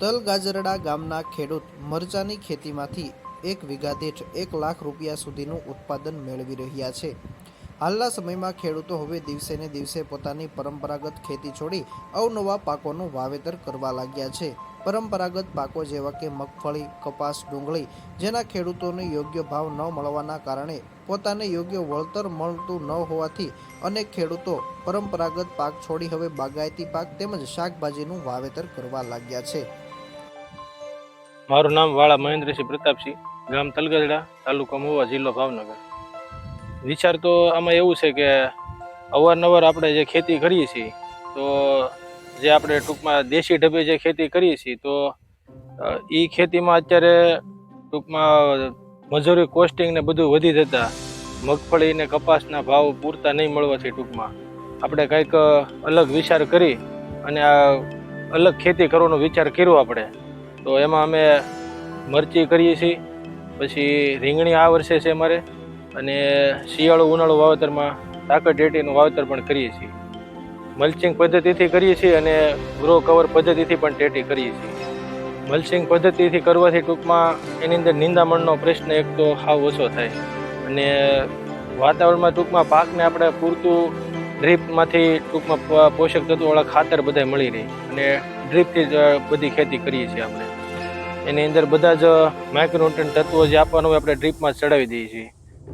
તલગાજરડા ગામના ખેડૂત મરચાની ખેતીમાંથી એક વીઘા દીઠ એક લાખ રૂપિયા સુધીનું ઉત્પાદન મેળવી રહ્યા છે. હાલના સમયમાં ખેડૂતો હવે દિવસે ને દિવસે પોતાની પરંપરાગત ખેતી છોડી અવનવા પાકોનું વાવેતર કરવા લાગ્યા છે. પરંપરાગત પાકો જેવા કે મગફળી, કપાસ, ડુંગળી જેના ખેડૂતોને યોગ્ય ભાવ ન મળવાના કારણે પોતાને યોગ્ય વળતર મળતું ન હોવાથી અનેક ખેડૂતો પરંપરાગત પાક છોડી હવે બાગાયતી પાક તેમજ શાકભાજીનું વાવેતર કરવા લાગ્યા છે. મારું નામ વાળા મહેન્દ્રસિંહ પ્રતાપસિંહ, ગામ તલગઢડા તાલુકો મહુવા જિલ્લો ભાવનગર. વિચાર તો આમાં એવું છે કે અવારનવાર આપણે જે ખેતી કરીએ છીએ, તો જે આપણે ટૂંકમાં દેશી ઢબે જે ખેતી કરીએ છીએ, તો એ ખેતીમાં અત્યારે ટૂંકમાં મજૂરી કોસ્ટિંગ ને બધું વધી જતા મગફળી ને કપાસના ભાવ પૂરતા નહીં મળવાથી ટૂંકમાં. આપણે કંઈક અલગ વિચાર કરી અને આ અલગ ખેતી કરવાનો વિચાર કર્યો આપણે. તો એમાં અમે મરચી કરીએ છીએ. પછી રીંગણી આ વર્ષે છે અમારે. અને શિયાળો ઉનાળો વાવેતરમાં તાકડ ડેટીનું વાવેતર પણ કરીએ છીએ. મલ્ચિંગ પદ્ધતિથી કરીએ છીએ અને ગ્રો કવર પદ્ધતિથી પણ ટેટી કરીએ છીએ. મલ્ચિંગ પદ્ધતિથી કરવાથી ટૂંકમાં એની અંદર નિંદામણનો પ્રશ્ન એક તો સાવ ઓછો થાય. અને વાતાવરણમાં ટૂંકમાં પાકને આપણે પૂરતું ડ્રીપમાંથી ટૂંકમાં પોષક તત્વોવાળા ખાતર બધા મળી રહે. અને ડ્રીપથી જ બધી ખેતી કરીએ છીએ આપણે. એની અંદર બધા જ માઇક્રોન્યુટ્રન તત્વો જે આપવાનું હોય આપણે ડ્રીપમાં ચડાવી દઈએ છીએ.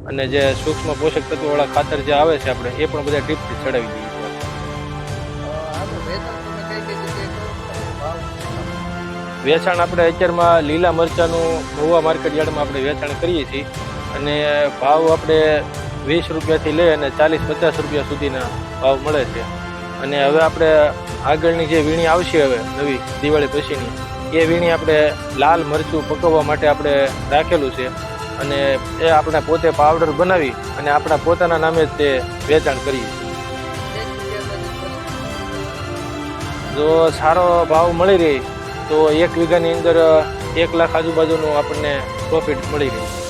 અને જે સૂક્ષ્મ પોષક તત્વોવાળા ખાતર જે આવે છે આપણે, એ પણ બધા ડ્રીપથી ચડાવી દઈએ છીએ વેચાણ આપણે અત્યારમાં લીલા મરચાંનું મહુવા માર્કેટ યાર્ડમાં આપણે વેચાણ કરીએ છીએ. અને ભાવ આપણે વીસ રૂપિયાથી લઈ અને ચાલીસ, પચાસ રૂપિયા સુધીના ભાવ મળે છે. અને હવે આપણે આગળની જે વીણી આવશે હવે નવી દિવાળી પછીની, એ વીણી આપણે લાલ મરચું પકવવા માટે આપણે રાખેલું છે. અને એ આપણે પોતે પાવડર બનાવી અને આપણા પોતાના નામે જ તે વેચાણ કરીએ જો સારો ભાવ મળી રહે, તો એક વીઘાની અંદર એક લાખ આજુબાજુનું આપણને પ્રોફિટ મળી રહે.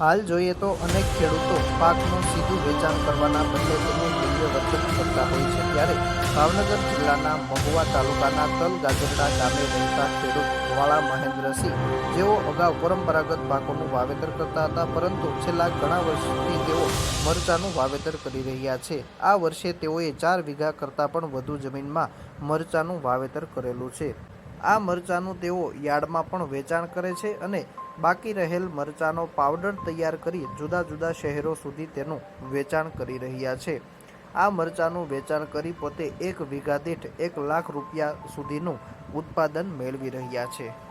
હાલ જોઈએ તો અનેક ખેડૂતો પાકનું સીધું વેચાણ કરવાના બદલે તેનું મૂલ્ય વર્તન કરતા હોય છે ત્યારે ભાવનગર જિલ્લાના મહુવા તાલુકાના તલ ગાજરડા ગામે રહેતા ખેડૂત વાળા મહેન્દ્રસિંહ જેઓ અગાઉ પરંપરાગત પાકોનું વાવેતર કરતા હતા, પરંતુ છેલ્લા ઘણા વર્ષથી તેઓ મરચાનું વાવેતર કરી રહ્યા છે. આ વર્ષે તેઓએ ચાર વીઘા કરતાં પણ વધુ જમીનમાં મરચાનું વાવેતર કરેલું છે. આ મરચાનું તેઓ યાર્ડમાં પણ વેચાણ કરે છે અને બાકી રહેલ મરચાંનો પાવડર તૈયાર કરી જુદા જુદા શહેરો સુધી તેનું વેચાણ કરી રહ્યા છે. આ મરચાંનું વેચાણ કરી પોતે એક વીઘા દીઠ એક લાખ રૂપિયા સુધીનું ઉત્પાદન મેળવી રહ્યા છે.